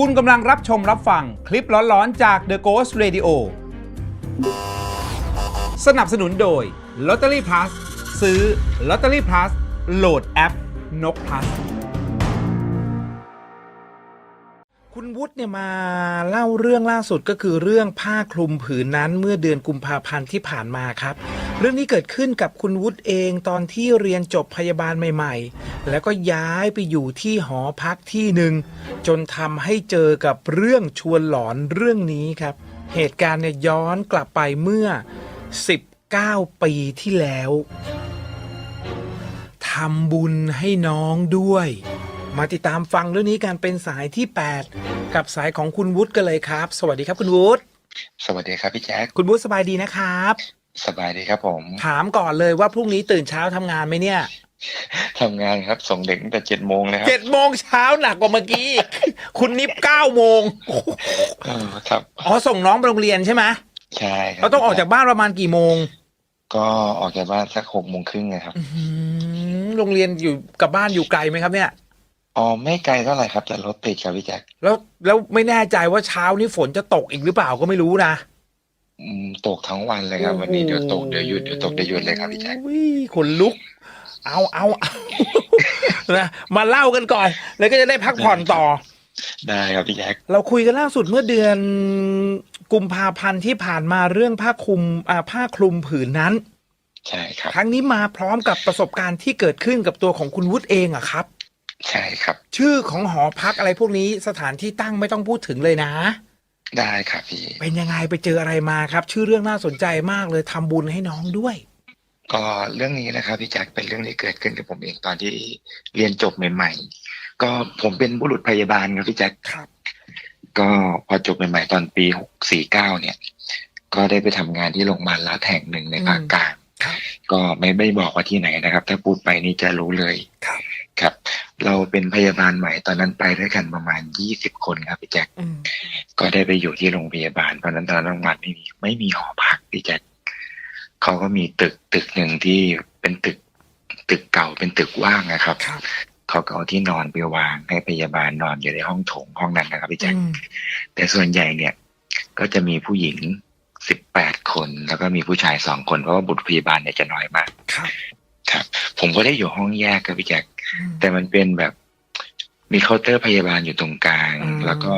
คุณกำลังรับชมรับฟังคลิปร้อนๆจาก The Ghost Radio สนับสนุนโดย Lottery Plus ซื้อ Lottery Plus โหลดแอปนก plus วุฒิเนี่ยมาเล่าเรื่องล่าสุดก็คือเรื่องผ้าคลุมผืนนั้นเมื่อเดือนกุมภาพันธ์ที่ผ่านมาครับ เรื่องนี้เกิดขึ้นกับคุณวุฒิเองตอนที่เรียนจบพยาบาลใหม่ ๆ แล้วก็ย้ายไปอยู่ที่หอพักที่หนึ่งจนทำให้เจอกับเรื่องชวนหลอนเรื่องนี้ครับ เหตุการณ์เนี่ยย้อนกลับไปเมื่อ 19 ปีที่แล้วทำบุญให้น้องด้วย มาติดตามฟังเรื่องนี้กันเป็นสายที่ 8 กับสายของคุณวุฒิกันเลยครับ สวัสดีครับคุณวุฒิสวัสดีครับพี่แจ๊คคุณวุฒิสบายดีนะครับ สบายดีครับผม ถามก่อนเลยว่าพรุ่งนี้ตื่นเช้าทำงานไหมเนี่ยทำงานครับส่งเด็กตั้งแต่เจ็ดโมงเลยครับเจ็ดโมงเช้าหนักกว่าเมื่อกี้ คุณนิบเก้าโมงเออครับอ๋อส่งน้องไปโรงเรียนใช่ไหมใช่ครับเราต้องออกจากบ้านประมาณกี่โมง ก็ออกจากบ้านสักหกโมงครึ่งนะครับอื้อหือโรงเรียนอยู่กับบ้านอยู่ไกลไหมครับเนี่ย อ๋อไม่ไกลเท่าไหร่ครับ แต่รถติดครับพี่แจ๊คแล้วแล้วไม่แน่ใจว่าเช้านี้ฝนจะตกอีกหรือเปล่าก็ไม่รู้นะอืมตกทั้งวันเลยครับ วันนี้เดี๋ยวตกเดี๋ยวหยุดเดี๋ยวตกเดี๋ยวหยุดเลยครับพี่แจ๊คอุ้ยขนลุก เอาเอาเอานะมาเล่ากันก่อน แล้วก็จะได้พักผ่อนต่อ ได้ครับพี่แจ๊คเราคุยกันล่าสุดเมื่อเดือนกุมภาพันธ์ที่ผ่านมาเรื่องผ้าคลุมอ่าผ้าคลุมผืนนั้น ใช่ครับ ครั้งนี้มาพร้อมกับประสบการณ์ที่เกิดขึ้นกับตัวของคุณวุฒิเองอะครับ ใช่ครับ ชื่อของหอพักอะไรพวกนี้สถานที่ตั้งไม่ต้องพูดถึงเลยนะ ได้ครับพี่ เป็นยังไงไปเจออะไรมาครับ ชื่อเรื่องน่าสนใจมากเลยทำบุญให้น้องด้วย ก็เรื่องนี้นะครับพี่แจ๊คเป็นเรื่องที่เกิดขึ้นกับผมเองตอนที่เรียนจบใหม่ๆ ก็ผมเป็นบุรุษพยาบาลครับพี่แจ๊คครับ ก็พอจบใหม่ๆตอนปีหกสี่เก้าเนี่ย ก็ได้ไปทำงานที่โรงพยาบาลรัฐแห่งหนึ่งในภาคกลาง ครับ ก็ไม่ไม่บอกว่าที่ไหนนะครับ ถ้าพูดไปนี่จะรู้เลย ครับครับ เราเป็นพยาบาลใหม่ตอนนั้นไปด้วยกันประมาณยี่สิบคนครับพี่แจ็คอืมก็ได้ไปอยู่ที่โรงพยาบาลตอนนั้นตอนนั้นโรงพยาบาลไม่มีไม่มีหอพักพี่แจ็คเขาก็มีตึกตึกหนึ่งที่เป็นตึกตึกเก่าเป็นตึกว่างนะครับครับเขาก็เอาที่นอนไปวางให้พยาบาลนอนอยู่ในห้องโถงห้องนั้นนะครับพี่แจ็คอืมแต่ส่วนใหญ่เนี่ย ก็จะมีผู้หญิงสิบแปดคนแล้วก็มีผู้ชายสองคนเพราะว่าบุตรพยาบาลเนี่ยจะน้อยมากครับ ครับ ผมก็ได้อยู่ห้องแยกครับพี่แจ็คอืม แต่มันเป็นแบบมีเคาน์เตอร์พยาบาลอยู่ตรงกลางอืมแล้วก็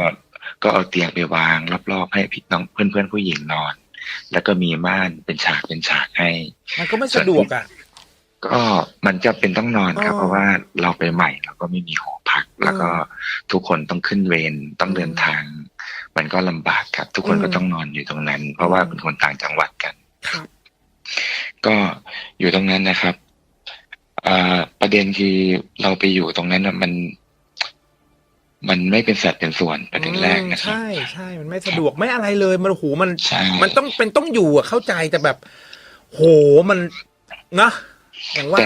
ก็เอาเตียงไปวางรอบๆให้พี่น้องเพื่อนๆผู้หญิงนอน แล้วก็มีม่านเป็นฉากเป็นฉากให้ มันก็ไม่สะดวกอะก็มันจะเป็นต้องนอนครับอ๋อเพราะว่าเราไปใหม่เราก็ไม่มีหอพัก แล้วก็ทุกคนต้องขึ้นเวรต้องเดินทาง มันก็ลำบากครับ ทุกคนอืมก็ต้องนอนอยู่ตรงนั้น เพราะว่าอืมเป็นคนต่างจังหวัดกันครับก็อยู่ตรงนั้นนะครับอ่า ประเด็นคือเราไปอยู่ตรงนั้นน่ะมัน มันไม่เป็นสัดเป็นส่วนประเด็นแรกนะครับใช่ใช่มันไม่สะดวกไม่อะไรเลย มันโหมันใช่มันต้องเป็นต้องอยู่อะเข้าใจแต่แบบ โหมันนะอย่างว่า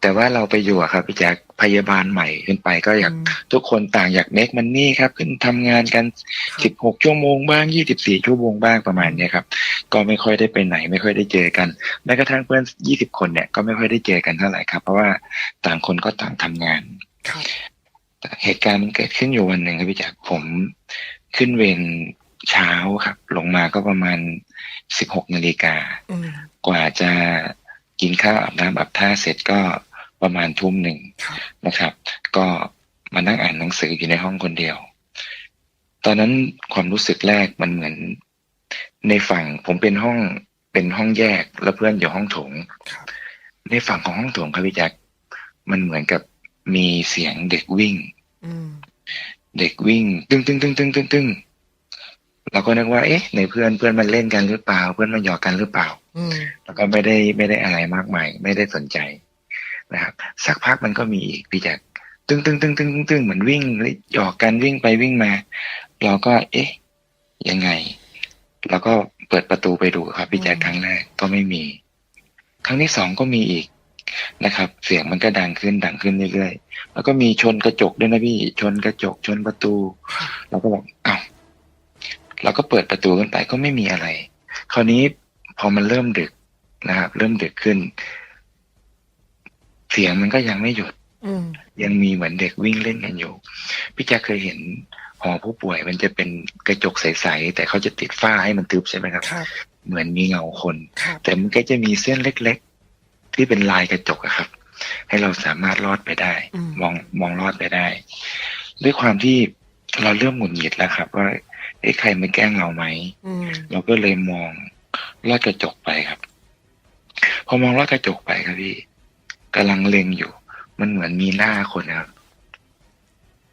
แต่นะแต่ว่าเราไปอยู่อะครับพี่แจ๊คพยาบาลใหม่ขึ้นไปก็อยากอืมทุกคนต่างอยากเน็กมันนี่ครับ ขึ้นทำงานกันครับสิบหกชั่วโมงบ้างยี่สิบสี่ชั่วโมงบ้างประมาณเนี้ยครับ ก็ไม่ค่อยได้ไปไหน ไม่ค่อยได้เจอกันแม้กระทั่งเพื่อนยี่สิบคนเนี่ยก็ไม่ค่อยได้เจอกันเท่าไหร่ครับ เพราะว่าต่างคนก็ต่างทำงานครับแต่เหตุการณ์มันเกิดขึ้นอยู่วันหนึ่งครับพี่แจ๊คผมขึ้นเวรเช้าครับ ลงมาก็ประมาณสิบหกนาฬิกาอืมกว่าจะกินข้าวอาบน้ำอาบท่าเสร็จก็ ประมาณทุ่มหนึ่งครับนะครับ ก็มานั่งอ่านหนังสืออยู่ในห้องคนเดียว ตอนนั้นความรู้สึกแรกมันเหมือน ในฝั่งผมเป็นห้องเป็นห้องแยกแล้วเพื่อนอยู่ห้องโถงครับในฝั่งของห้องโถงครับพี่แจ๊คมันเหมือนกับมีเสียงเด็กวิ่งอืมเด็กวิ่ง ตึ้งตึ้งตึ้งตึ้งตึ้งตึ้งเราก็นึกว่า เอ๊ะ ในเพื่อนเพื่อนมันเล่นกันหรือเปล่า เพื่อนมันหยอกกันหรือเปล่าอืมแล้วก็ไม่ได้ไม่ได้อะไรมากมาย ไม่ได้สนใจ นะครับสักพักมันก็มีอีกพี่แจ๊คตึ้งตึ้งตึ้งตึ้งตึ้งตึ้งเหมือนวิ่งหยอกกันวิ่งไปวิ่งมา เราก็ เอ๊ะ ยังไงแล้วก็เปิดประตูไปดูครับพี่แจ๊คครั้งแรกก็ไม่มี ครั้งที่สองก็มีอีกนะครับ เสียงมันก็ดังขึ้นดังขึ้นเรื่อยๆแล้วก็มีชนกระจกด้วยนะพี่ชนกระจกชนประตู เราก็บอกอ้าวเราก็เปิดประตูขึ้นไปก็ไม่มีอะไร คราวนี้พอมันเริ่มดึกนะครับ เริ่มดึกขึ้น สียงมันก็ยังไม่หยุดอืมยังมีเหมือนเด็กวิ่งเล่นกันอยู่ พี่แจ๊คเคยเห็นหอผู้ป่วยมันจะเป็นกระจกใสๆแต่เขาจะติดฝ้าให้มันทึบใช่ไหมครับครับเหมือนมีเงาคนครับแต่มันก็จะมีเส้นเล็ก ๆ ที่เป็นลายกระจกอะครับ ให้เราสามารถลอดไปได้อืมมองมองลอดไปได้ ด้วยความที่เราเริ่มหงุดหงิดแล้วครับ ว่าเอ้ใครมาแกล้งเราไหมอืมเราก็เลยมองลอดกระจกไปครับ พอมองลอดกระจกไปครับพี่ กำลังเล็งอยู่ มันเหมือนมีหน้าคนนะครับ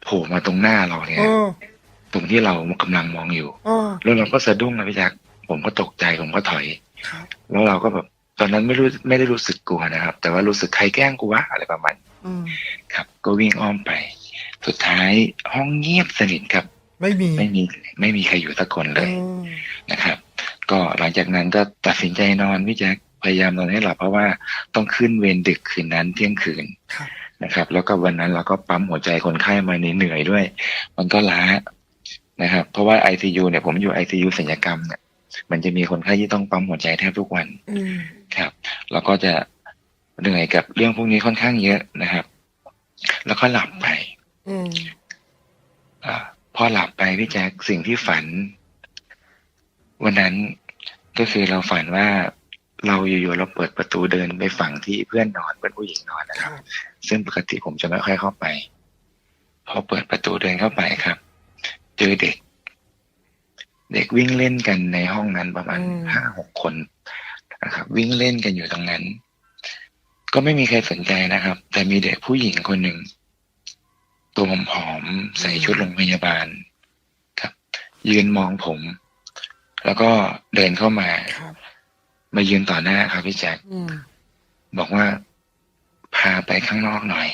โผล่มาตรงหน้าเราเนี่ยอ๋อตรงที่เรากำลังมองอยู่อ๋อแล้วเราก็สะดุ้งนะพี่แจ๊คผมก็ตกใจผมก็ถอยครับแล้วเราก็แบบตอนนั้นไม่รู้ไม่ได้รู้สึกกลัวนะครับ แต่ว่ารู้สึกใครแกล้งกูวะอะไรประมาณนี้อืมครับ ก็วิ่งอ้อมไป สุดท้ายห้องเงียบสนิทครับ ไม่มีไม่มีไม่มีใครอยู่สักคนเลยอืมนะครับ ก็หลังจากนั้นก็ตัดสินใจนอนพี่แจ๊ค พยายามนอนให้หลับเพราะว่าต้องขึ้นเวรดึกคืนนั้นเที่ยงคืนครับนะครับ แล้วก็วันนั้นเราก็ปั๊มหัวใจคนไข้มาเหนื่อยๆด้วย มันก็ล้านะครับ เพราะว่า ICU เนี่ยผมอยู่ ICU ศัลยกรรมเนี่ยมันจะมีคนไข้ที่ต้องปั๊มหัวใจแทบทุกวันอืมครับแล้วก็จะเหนื่อยกับเรื่องพวกนี้ค่อนข้างเยอะนะครับ แล้วก็หลับไปอืมอาพอหลับไปพี่แจ๊คสิ่งที่ฝัน วันนั้นก็คือเราฝันว่า เราอยู่ๆเราเปิดประตูเดินไปฝั่งที่เพื่อนนอนเพื่อนผู้หญิงนอนนะคครับรับ ซึ่งปกติผมจะไม่ค่อยเข้าไป พอเปิดประตูเดินเข้าไปครับ เจอเด็ก เด็กวิ่งเล่นกันในห้องนั้นประมาณห้าหกคนนะครับ วิ่งเล่นกันอยู่ตรงนั้น ก็ไม่มีใครสนใจนะครับ แต่มีเด็กผู้หญิงคนหนึ่งตัวผอมๆใส่ชุดโรงพยาบาลครับ ยืนมองผม แล้วก็เดินเข้ามาครับ มายืนต่อหน้าครับพี่แจ็คอืมบอกว่า พาไปข้างนอกหน่อย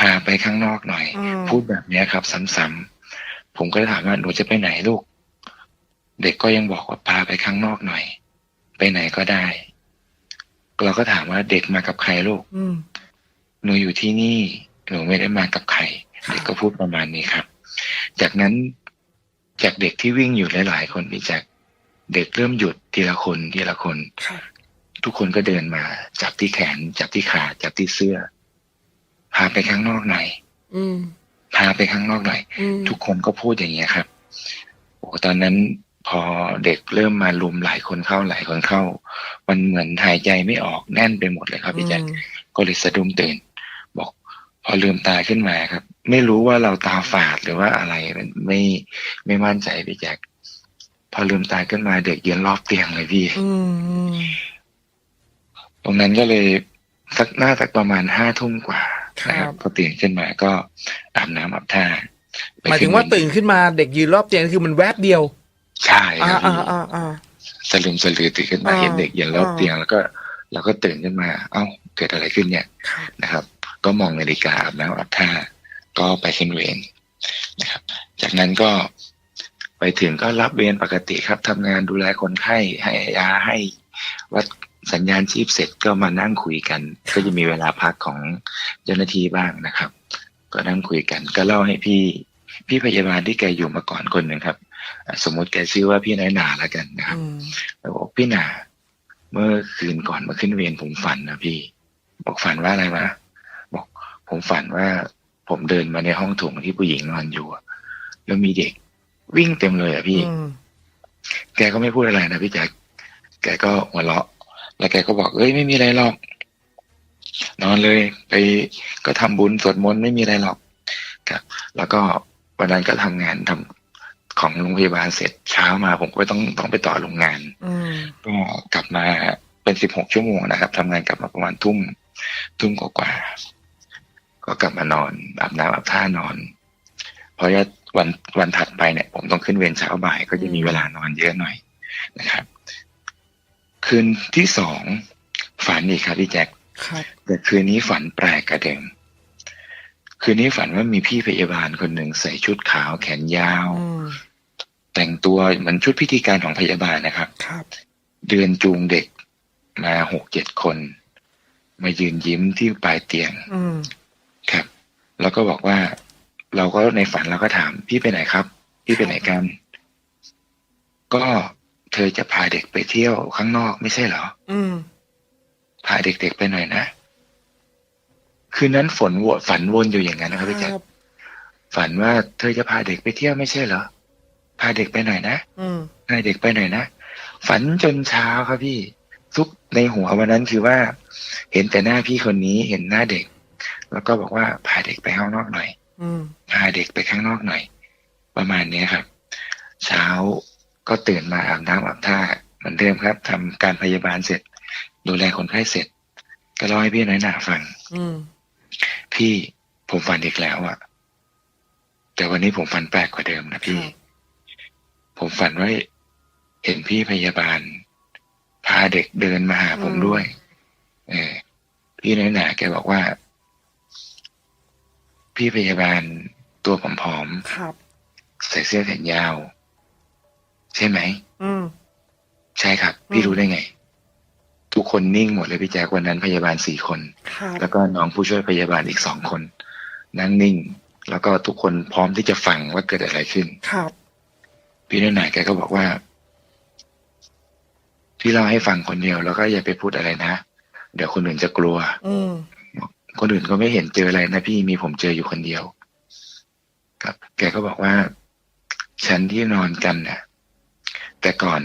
พาไปข้างนอกหน่อย อืมพูดแบบเนี้ยครับ ซ้ำๆผมก็เลยถามว่าหนูจะไปไหนลูก เด็กก็ยังบอกว่าพาไปข้างนอกหน่อย ไปไหนก็ได้ เราก็ถามว่าเด็กมากับใครลูก อืม หนูอยู่ที่นี่ หนูไม่ได้มากับใครครับเด็กก็พูดประมาณนี้ครับ จากนั้นจากเด็กที่วิ่งอยู่หลาย ๆ คนพี่แจ็ค เด็กเริ่มหยุดทีละคนทีละคนครับทุกคนก็เดินมา จับที่แขน จับที่ขาจับที่เสื้อ พาไปข้างนอกหน่อยอืมพาไปข้างนอกหน่อยอืมทุกคนก็พูดอย่างเงี้ยครับโอ้ตอนนั้นพอเด็กเริ่มมารุมหลายคนเข้าหลายคนเข้า มันเหมือนหายใจไม่ออกแน่นไปหมดเลยครับพี่แจ๊คอืมก็เลยสะดุ้งตื่น บอก พอลืมตาขึ้นมาครับ ไม่รู้ว่าเราตาฝาดหรือว่าอะไรมันไม่ไม่มั่นใจพี่แจ๊ค พอลืมตาขึ้นมาเด็กยืนรอบเตียงเลยพี่อืมอืมตรงนั้นก็เลยสักหน้าสักประมาณห้าทุ่มกว่านะคครัรับบพอตื่นขึ้นมาก็อาบน้ำอาบท่าไปหมายถึงว่าตื่นขึ้นมาเด็กยืนรอบเตียงคือมันแวบเดียว ใช่คอ่ารับอ่าพี่อ่าอ่าสลืมสลือตื่นขึ้นมาอ่าเห็นเด็กยืนรอบอ่าเตียงแล้วก็เราก็ตื่นขึ้นมา เอ้า เกิดอะไรขึ้นเนี่ยครับนะครับ ก็มองนาฬิกาอาบน้ำอาบท่าก็ไปขึ้นเวรนะครับ จากนั้นก็ ไปถึงก็รับเวรปกติครับทำงานดูแลคนไข้ให้ยาให้วัดสัญญาณชีพเสร็จก็มานั่งคุยกัน ก็จะมีเวลาพักของเจ้าหน้าที่บ้างนะครับ ก็นั่งคุยกัน ก็เล่าให้พี่พี่พยาบาลที่แกอยู่มาก่อนคนหนึ่งครับอะสมมติแกชื่อว่าพี่น้อยหนาแล้วกันนะครับอืมแล้วบอกพี่หนาเมื่อคืนก่อนมาขึ้นเวรผมฝันนะพี่ บอกฝันว่าอะไรวะบอกผมฝันว่าผมเดินมาในห้องโถงที่ผู้หญิงนอนอยู่อะแล้วมีเด็ก วิ่งเต็มเลยอะพี่อืมแกก็ไม่พูดอะไรนะพี่แจ๊คแกก็หัวเราะ แล้วแกก็บอกเอ้ยไม่มีอะไรหรอก นอนเลย ไปก็ทำบุญสวดมนต์ไม่มีอะไรหรอกครับ แล้วก็วันนั้นก็ทำงานทำของโรงพยาบาลเสร็จเช้ามา ผมก็ต้องต้องไปต่อโรงงานอืมก็กลับมาเป็นสิบหกชั่วโมงนะครับทำงานกลับมาประมาณทุ่มทุ่มกว่าๆก็กลับมานอนอาบน้ำอาบท่านอนเพราะ ว่าวันวันถัดไปเนี่ย ผมต้องขึ้นเวรเช้าบ่ายก็จะมีเวลานอนเยอะหน่อยนะครับ คืนที่สองฝันอีกครับพี่แจ็คครับแต่คืนนี้ฝันแปลกกว่าเดิมคืนนี้ฝันว่ามีพี่พยาบาลคนหนึ่งใส่ชุดขาวแขนยาวอืมแต่งตัวเหมือนชุดพิธีการของพยาบาลนะครับครับ เดินจูงเด็กมาหกเจ็ดคน มายืนยิ้มที่ปลายเตียงอืมครับ แล้วก็บอกว่า เราก็ในฝันเราก็ถามพี่ไปไหนครับ พี่ไปไหนกัน ก็เธอจะพาเด็กไปเที่ยวข้างนอกไม่ใช่เหรอ อืมพาเด็กๆไปหน่อยนะคืนนั้นฝนวนฝันวนอยู่อย่างนั้นนะครับพี่แจ๊คฝันว่าเธอจะพาเด็กไปเที่ยวไม่ใช่เหรอ พาเด็กไปหน่อยนะอืมพาเด็กไปหน่อยนะ ฝันจนเช้าครับพี่ ทุกในหัววันนั้นคือว่า เห็นแต่หน้าพี่คนนี้เห็นหน้าเด็ก แล้วก็บอกว่าพาเด็กไปข้างนอกหน่อยอืม พาเด็กไปข้างนอกหน่อย ประมาณเนี้ยครับ เช้าก็ตื่นมาอาบน้ำอาบท่าเหมือนเดิมครับทำการพยาบาลเสร็จ ดูแลคนไข้เสร็จ ก็เล่าให้พี่น้อยหนาฟังอืมพี่ผมฝันอีกแล้วอะแต่วันนี้ผมฝันแปลกกว่าเดิมนะพี่ครับผมฝันว่าเห็นพี่พยาบาล พาเด็กเดินมาหาผมด้วย เออพี่น้อยหนาแกบอกว่า พี่พยาบาลตัวผอมครับ ๆใส่เสื้อแขนยาว ใช่ไหม อืม ใช่ครับ พี่รู้ได้ไง ทุกคนนิ่งหมดเลยพี่แจ๊ควันนั้นพยาบาลสี่คน ครับ แล้วก็น้องผู้ช่วยพยาบาลอีกสองคน นั่งนิ่ง แล้วก็ทุกคนพร้อมที่จะฟังว่าเกิดอะไรขึ้น ครับ พี่น้อยหนาแกก็บอกว่า พี่เล่าให้ฟังคนเดียวแล้วก็อย่าไปพูดอะไรนะ เดี๋ยวคนอื่นจะกลัว อืม คนอื่นก็ไม่เห็นเจออะไรนะพี่มีผมเจออยู่คนเดียว ครับ แกก็บอกว่าฉันที่นอนกันน่ะแต่ก่อน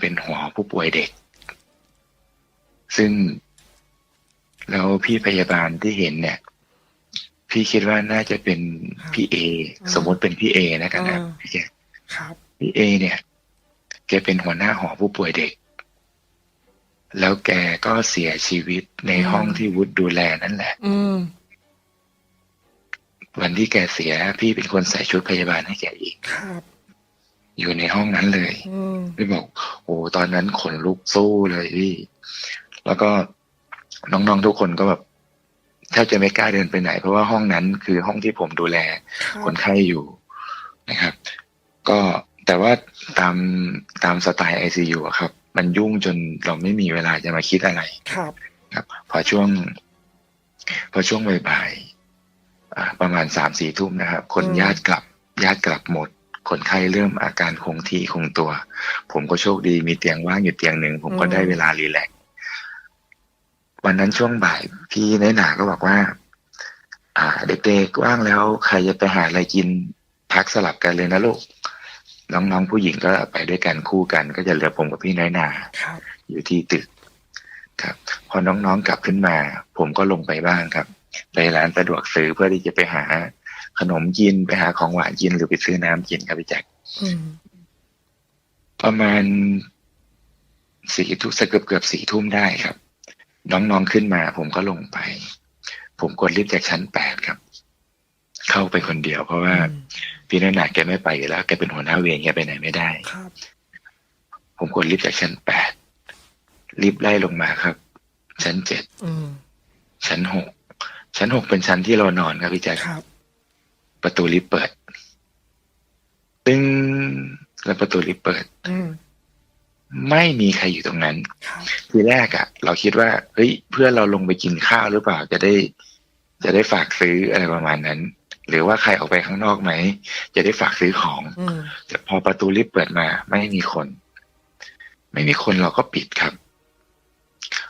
เป็นหัวผู้ป่วยเด็ก ซึ่งแล้วพี่พยาบาลที่เห็นเนี่ย พี่คิดว่าน่าจะเป็นพี่เอสมมติเป็นพี่เอนะกันนะพี่แกครับพี่เอเนี่ยแกเป็นหัวหน้าหอผู้ป่วยเด็ก แล้วแกก็เสียชีวิตในห้องที่วุฒิดูแลนั่นแหละอืมวันที่แกเสียพี่เป็นคนใส่ชุดพยาบาลให้แกเองครับอยู่ในห้องนั้นเลยอืมพี่บอกโอ้ตอนนั้นขนลุกสู้เลยพี่แล้วก็น้องๆทุกคนก็แบบแทบจะไม่กล้าเดินไปไหน เพราะว่าห้องนั้นคือห้องที่ผมดูแลครับคนไข้อยู่นะครับ ก็แต่ว่าตามตามสไตล์ ICU อะครับ มันยุ่งจนเราไม่มีเวลาจะมาคิดอะไร ครับ ครับ พอช่วง พอช่วงบ่ายๆอ่าประมาณสามสี่ทุ่มนะครับ คนญาติกลับ ญาติกลับหมด คนไข้เริ่มอาการคงที่คงตัว ผมก็โชคดีมีเตียงว่างอยู่เตียงหนึ่งผมก็ได้เวลารีแลกซ์วันนั้นช่วงบ่ายพี่น้อยหนาก็บอกว่า อ่า เด็กๆว่างแล้วใครจะไปหาอะไรกินพักสลับกันเลยนะลูก น้องๆผู้หญิงก็ไปด้วยกันคู่กัน ก็จะเหลือผมกับพี่น้อยหนาครับอยู่ที่ตึกครับ พอน้องๆกลับขึ้นมา ผมก็ลงไปบ้างครับ ไปร้านสะดวกซื้อเพื่อที่จะไปหาขนมกินไปหาของหวานกินหรือไปซื้อน้ำกินครับพี่แจ็คอืมประมาณสี่ทุ่มสักเกือบเกือบสี่ทุ่มได้ครับ น้องๆขึ้นมา ผมก็ลงไป ผมกดลิฟต์จากชั้นแปดครับ เข้าไปคนเดียว เพราะว่าอืมพี่นาหนาแกไม่ไปอยู่แล้วแกเป็นหัวหน้าเวรแกไปไหนไม่ได้ครับ ผมกดลิฟต์จากชั้นแปดลิฟต์ไล่ลงมาครับ ชั้นเจ็ดอืมชั้นหกชั้นหกเป็นชั้นที่เรานอนครับพี่แจ๊คครับประตูลิฟต์เปิด ตึ้งแล้วประตูลิฟต์เปิดอืมไม่มีใครอยู่ตรงนั้นครับทีแรกอะ่ะ เราคิดว่าเฮ้ยเพื่อนเราลงไปกินข้าวหรือเปล่า จะได้ จะได้ฝากซื้ออะไรประมาณนั้น หรือว่าใครออกไปข้างนอกไหม จะได้ฝากซื้อของอืมแต่พอประตูลิฟต์เปิดมา ไม่มีคน ไม่มีคนเราก็ปิดครับ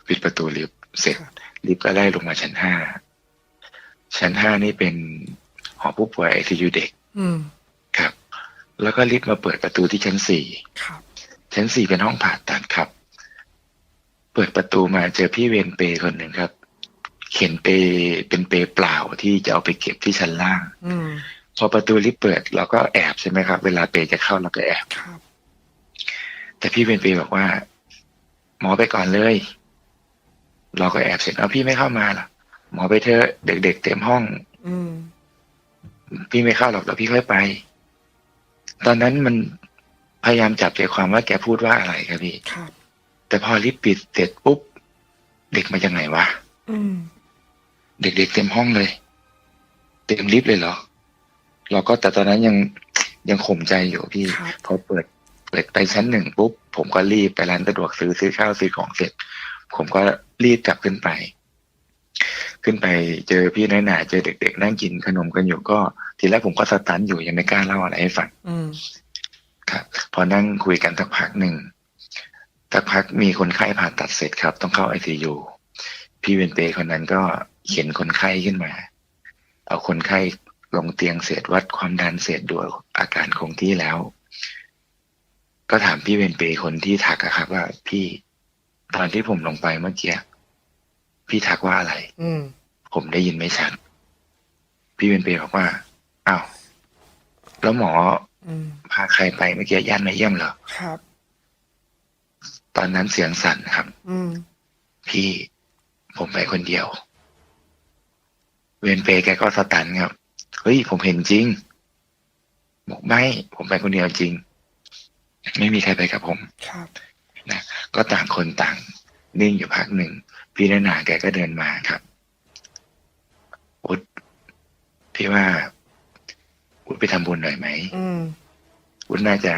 ปิดประตูลิฟต์เสร็จครับลิฟต์ก็ได้ลงมาชั้นห้าชั้นห้านี่เป็นหอผู้ป่วยไอซียูเด็กอืมครับ แล้วก็ลิฟต์มาเปิดประตูที่ชั้นสี่ครับชั้นสี่เป็นห้องผ่าตัดครับ เปิดประตูมาเจอพี่เวรเปรย์คนหนึ่งครับ เข็นเปรย์เป็นเปรย์เปล่าที่จะเอาไปเก็บที่ชั้นล่างอืมพอประตูลิฟต์เปิดเราก็แอบใช่ไหมครับ เวลาเปรย์จะเข้าเราก็แอบครับ แต่พี่เวรเปรย์บอกว่า หมอไปก่อนเลย เราก็แอบเสร็จเอาพี่ไม่เข้ามาหรอหมอไปเถอะเด็กๆเต็มห้องอืมพี่ไม่เข้าหรอกเดี๋ยวพี่ค่อยไป ตอนนั้นมันพยายามจับใจความว่าแกพูดว่าอะไรครับพี่ครับแต่พอลิฟต์ปิดเสร็จปุ๊บเด็กมาจากไหนวะอืม เด็กๆเต็มห้องเลย เต็มลิฟต์เลยเหรอ เราก็แต่ตอนนั้นยังยังข่มใจอยู่พี่ครับพอเปิดเปิดไปชั้นหนึ่งปุ๊บผมก็รีบไปร้านสะดวกซื้อซื้อข้าวซื้อของเสร็จ ผมก็รีบกลับขึ้นไป ขึ้นไปเจอพี่น้อยหนาเจอเด็ก ๆ นั่งกินขนมกันอยู่ก็ ทีแรกผมก็สตันอยู่ยังไม่กล้าเล่าอะไรให้ฟังอืมครับพอนั่งคุยกันสักพักหนึ่งสักพักมีคนไข้ผ่าตัดเสร็จครับ ต้องเข้าไอซียูพี่เวนเปย์คนนั้นก็ เข็นคนไข้ขึ้นมา เอาคนไข้ลงเตียงเสร็จวัดความดันเสร็จดูอาการคงที่แล้ว ก็ถามพี่เวนเปคนที่ทักอะครับ ว่าพี่ตอนที่ผมลงไปเมื่อกี้พี่ทักว่าอะไร อืมผมได้ยินไม่ชัด พี่เวนเปบอกว่าอ้าวแล้วหมออืมพาใครไปเมื่อกี้ญาติมาเยี่ยมเหรอครับ ตอนนั้นเสียงสั่นครับ อืมพี่ผมไปคนเดียว เวนเปแกก็สตันครับ เฮ้ย ผมเห็นจริง บอกไม่ ผมไปคนเดียวจริง ไม่มีใครไปกับผมครับก็ต่างคนต่าง นิ่งอยู่พักหนึ่ง พี่นานาแกก็เดินมาครับอุดพี่ว่า อุดไปทำบุญหน่อยไหมอืมอุดน่าจะ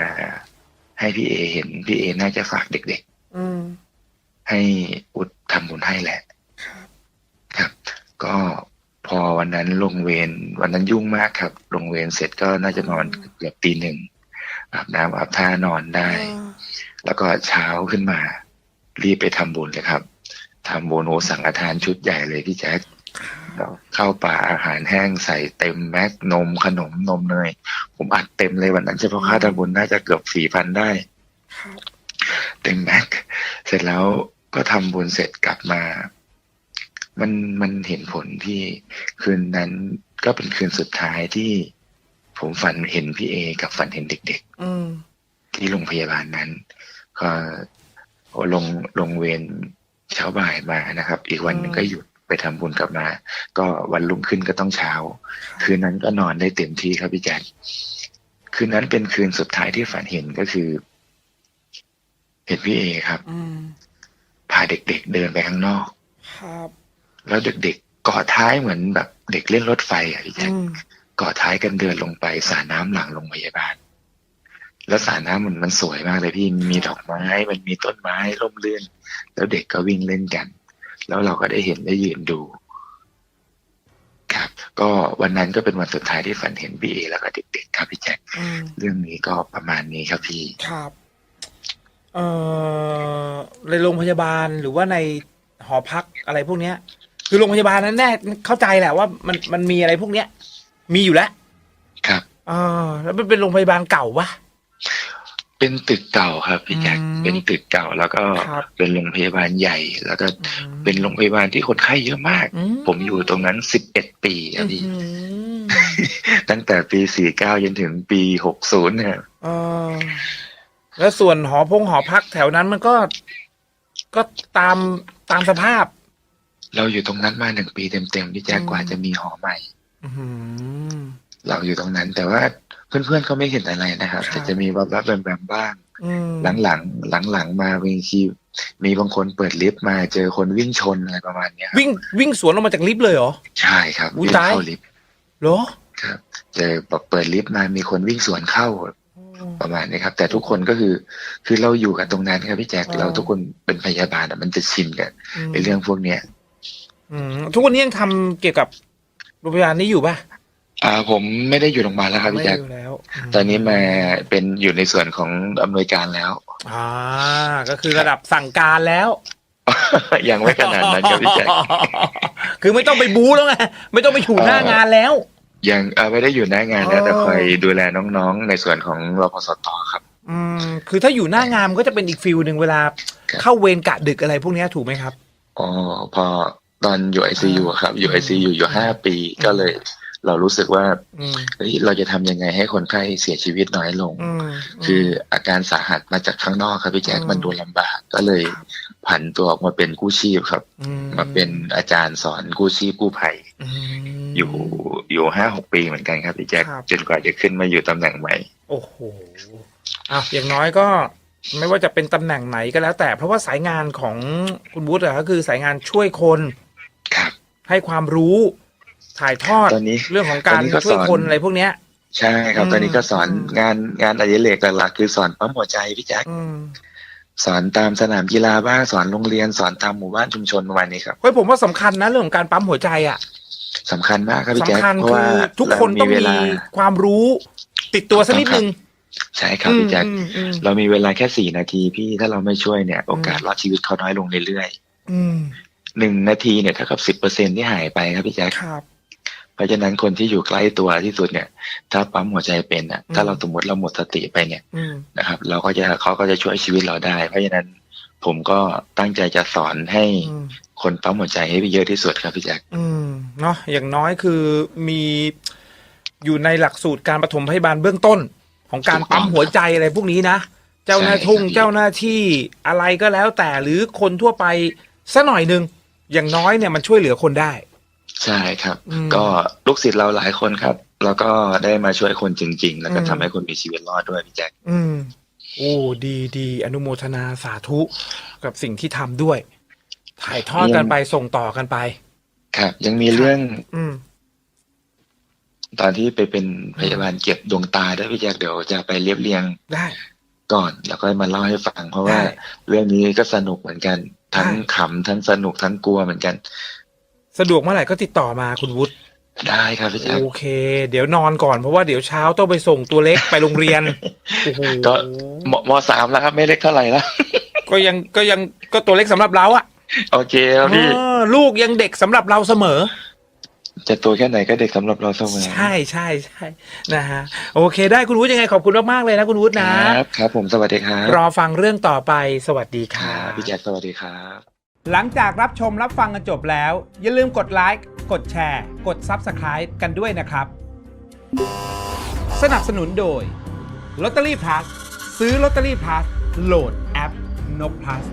ให้พี่เอเห็น พี่เอน่าจะฝากเด็กอืมๆให้อุดทำบุญให้แหละ ครับครับก็พ อวันนั้นลงเวรวันนั้นยุ่งมากครับ ลงเวรเสร็จก็น่าจะนอนเกือบตีหนึ่งอาบน้ำอาบท่านอนได้ แล้วก็เช้าขึ้นมา รีบไปทำบุญเลยครับทำบุญโอสังฆทานชุดใหญ่เลยพี่แจ๊คเข้าวป่าอาหารแห้งใส่เต็มแม็กนมขนมนมเนยผมอัดเต็มเลยวันนั้นเฉพาะค่าทำบุญน่าจะเกือบสี่พันได้ครับเต็มแม็กเสร็จแล้วก็ทำบุญเสร็จกลับมา มันมันเห็นผลที่คืนนั้นก็เป็นคืนสุดท้ายที่ผมฝันเห็นพี่เอ กับฝันเห็นเด็กอืมๆที่โรงพยาบาลนั้น ก็ลงลงเวรเช้าบ่ายมานะครับ อีกวันหนึ่งก็หยุดไปทำบุญกลับมา ก็วันรุ่งขึ้นก็ต้องเช้า คืนนั้นก็นอนได้เต็มที่ครับพี่แจ๊คคืนนั้นเป็นคืนสุดท้ายที่ฝันเห็นก็คือ เห็นพี่เอครับอืมพาเด็กๆเดินไปข้างนอก ครับ แล้วเด็กๆก่อท้ายเหมือนแบบเด็กเล่นรถไฟอะพี่แจ๊คอืมก่อท้ายกันเดินลงไปสระน้ำหลังโรงพยาบาล แล้วสระน้ำมันมันสวยมากเลยพี่มีดอกไม้มันมีต้นไม้ร่มรื่นแล้วเด็กก็วิ่งเล่นกัน แล้วเราก็ได้เห็นได้ยืนดู ครับ ก็วันนั้นก็เป็นวันสุดท้ายที่ฝันเห็นพี่เอแล้วก็เด็กๆครับพี่แจ๊คอืมเรื่องนี้ก็ประมาณนี้ครับพี่ครับเอ่อในโรงพยาบาลหรือว่าในหอพักอะไรพวกเนี้ย คือโรงพยาบาลนั้นแน่เข้าใจแหละว่ามันมันมีอะไรพวกเนี้ย มีอยู่แล้วครับอ่าแล้วมันเป็นโรงพยาบาลเก่าปะเป็นตึกเก่าครับพี่แจ๊คอืมเป็นตึกเก่าแล้วก็ครับ เป็นโรงพยาบาลใหญ่ แล้วก็อืมเป็นโรงพยาบาลที่คนไข้เยอะมาก อืผมอยู่ตรงนั้นสิบเอ็ดปีครับพี่ อื้อหือตั้งแต่ปีสี่เก้าจนถึงปีหกศูนย์เนี่ยเออแล้วส่วนหอพงหอพักแถวนั้นมันก็ ก็ตามตามสภาพ เราอยู่ตรงนั้นมาหนึ่งปีเต็มๆพี่แจ๊คอืมกว่าจะมีหอใหม่อื้อหือเราอยู่ตรงนั้น แต่ว่าเพื่อนๆเขาไม่เห็นอะไรนะครับครับแต่จะมีวับๆแบมๆบ้างอืมหลังๆหลังๆมาบางทีมีบางคนเปิดลิฟต์มาเจอคนวิ่งชนอะไรประมาณเนี้ยครับวิ่งวิ่งสวนออกมาจากลิฟต์เลยเหรอใช่ครับอุ๊ยวิ่งตายเข้าลิฟต์เหรอครับเจอแบบเปิดลิฟต์มามีคนวิ่งสวนเข้าประมาณนี้ครับ แต่ทุกคนก็คือ คือเราอยู่กับตรงนั้นครับพี่แจ๊คอ๋อเราทุกคนเป็นพยาบาลอะมันจะชินกับมในเรื่องพวกเนี้ย อืมทุกวันนี้ยังทำเกี่ยวกับโรงพยาบาลนี้อยู่ป่ะอ่าผมไม่ได้อยู่โรงพยาบาลแล้วครับไม่พี่แจ๊คอยู่แล้วมตอนนี้มาเป็นอยู่ในส่วนของอำนวยการแล้ว อ่า ก็คือระดับสั่งการแล้วยังไม่ขนาดนั้นครับพี่แจ๊คคือไม่ต้องไปบู๊แล้วไงไม่ต้องไปอยู่หน้างานแล้ว ยังเอ่อไม่ได้อยู่หน้างานแล้วอ๋อแต่คอยดูแลน้องๆ ในส่วนของรพสตครับ อืมคือถ้าอยู่หน้างานมันก็จะเป็นอีกฟิลหนึ่งเวลา ครับ เข้าเวรกะดึกอะไรพวกเนี้ยถูกไหมครับ อ๋อพอ ตอนอยู่ไอซียูครับ อยู่ไอซียูอยู่ห้าปีก็เลย เรารู้สึกว่าอืมเฮ้ยเราจะทำยังไงให้คนไข้เสียชีวิตน้อยลงอืมคืออาการสาหัสมาจากข้างนอกครับพี่แจ๊คอืมมันดูลำบากก็เลยครับผันตัวออกมาเป็นกู้ชีพครับอืมาเป็นอาจารย์สอนกู้ชีพกู้ภัยอืมอยู่อยู่ห้าหกปีเหมือนกันครับพี่แจ๊คครับจนกว่าจะขึ้นมาอยู่ตำแหน่งใหม่ โอ้โหอะอย่างน้อยก็ไม่ว่าจะเป็นตำแหน่งไหนก็แล้วแต่ เพราะว่าสายงานของคุณวุฒิอะก็คือสายงานช่วยคน ครับ ให้ความรู้ถ่ายทอดตอนนี้เรื่องของการตอนนี้ก็ช่วยสอนคนอะไรพวกเนี้ย ใช่ครับอืมตอนนี้ก็สอนอืมงานงานอดิเรกหลักๆคือสอนปั๊มหัวใจพี่แจ๊คอืมสอนตามสนามกีฬาบ้างสอนโรงเรียนสอนตามหมู่บ้านชุมชนประมาณนี้ครับเฮ้ยผมว่าสำคัญนะเรื่องของการปั๊มหัวใจอะสำคัญมากครับพี่แจ๊คสำคัญเพราะคืว่าอทุกคนต้องเวมีลาความรู้ติดตัวสักนิดนึงใช่ครับพี่แจ๊คอืมอืมเรามีเวลาแค่สี่นาทีพี่ถ้าเราไม่ช่วยเนี่ย โอกาสรอดชีวิตเขาน้อยลงเรื่อยอืมๆ หนึ่งนาทีเนี่ยเท่ากับสิบเปอร์เซ็นที่หายไปครับพี่แจ๊คครับ เพราะฉะนั้นคนที่อยู่ใกล้ตัวที่สุดเนี่ย ถ้าปั๊มหัวใจเป็นอะอืมถ้าเราสมมติเราหมดสติไปเนี่ยอืมนะครับ เราก็จะเขาก็จะช่วยชีวิตเราได้ เพราะฉะนั้นผมก็ตั้งใจจะสอนให้อืมคนปั๊มหัวใจให้เยอะที่สุดครับพี่แจ็คอืมเนาะอย่างน้อยคือมีอยู่ในหลักสูตรการปฐมพยาบาลเบื้องต้น ของการปั๊มหัวใจอะไรพวกนี้นะเจ้าหน้าทุ่งเจ้าหน้าที่อะไรก็แล้วแต่หรือคนทั่วไปสัหน่อยหนึ่ง อย่างน้อยเนี่ยมันช่วยเหลือคนได้ ใช่ครับอืมก็ลูกศิษย์เราหลายคนครับ แล้วก็ได้มาช่วยคนจริง ๆ แล้วก็อืมทำให้คนมีชีวิตรอดด้วยพี่แจ็คอืมโอ้ดีดีอนุโมทนาสาธุกับสิ่งที่ทำด้วย ถ่ายทอดกันไปส่งต่อกันไป ครับ ยังมีเรื่อง อืมตอนที่ไปเป็นพยาบาลเก็บดวงตาด้วยพี่แจ็คเดี๋ยวจะไปเรียบเรียงได้ ก่อน แล้วก็มาเล่าให้ฟัง เพราะว่าได้เรื่องนี้ก็สนุกเหมือนกัน ทั้งได้ขำทั้งสนุกทั้งกลัวเหมือนกัน สะดวกเมื่อไหร่ก็ติดต่อมาคุณวุฒิได้ครับพี่แจ็คโอเค เดี๋ยวนอนก่อนเพราะว่าเดี๋ยวเช้าต้องไปส่งตัวเล็กไปโรงเรียนโอ้โหก็มมสามแล้วครับ ไม่เล็กเท่าไหร่แล้วก็ยังก็ยังก็ตัวเล็กสำหรับเราอะโอเคครับพี่เออลูกยังเด็กสำหรับเราเสมอ จะตัวแค่ไหนก็เด็กสำหรับเราเสมอใช่ใช่ใช่นะฮะโอเค ได้คุณวุฒิยังไงขอบคุณมากๆเลยนะคุณวุฒิคนะรับครับ ผมสวัสดีครับรอฟังเรื่องต่อไปสวัสดีคครัรับบพี่แจ็คสวัสดีครับ หลังจากรับชมรับฟังกันจบแล้ว อย่าลืมกดไลค์กดแชร์ กด Subscribe กันด้วยนะครับ สนับสนุนโดยลอตเตอรี่พลัสซื้อลอตเตอรี่พลัสโหลดแอปนกพลัส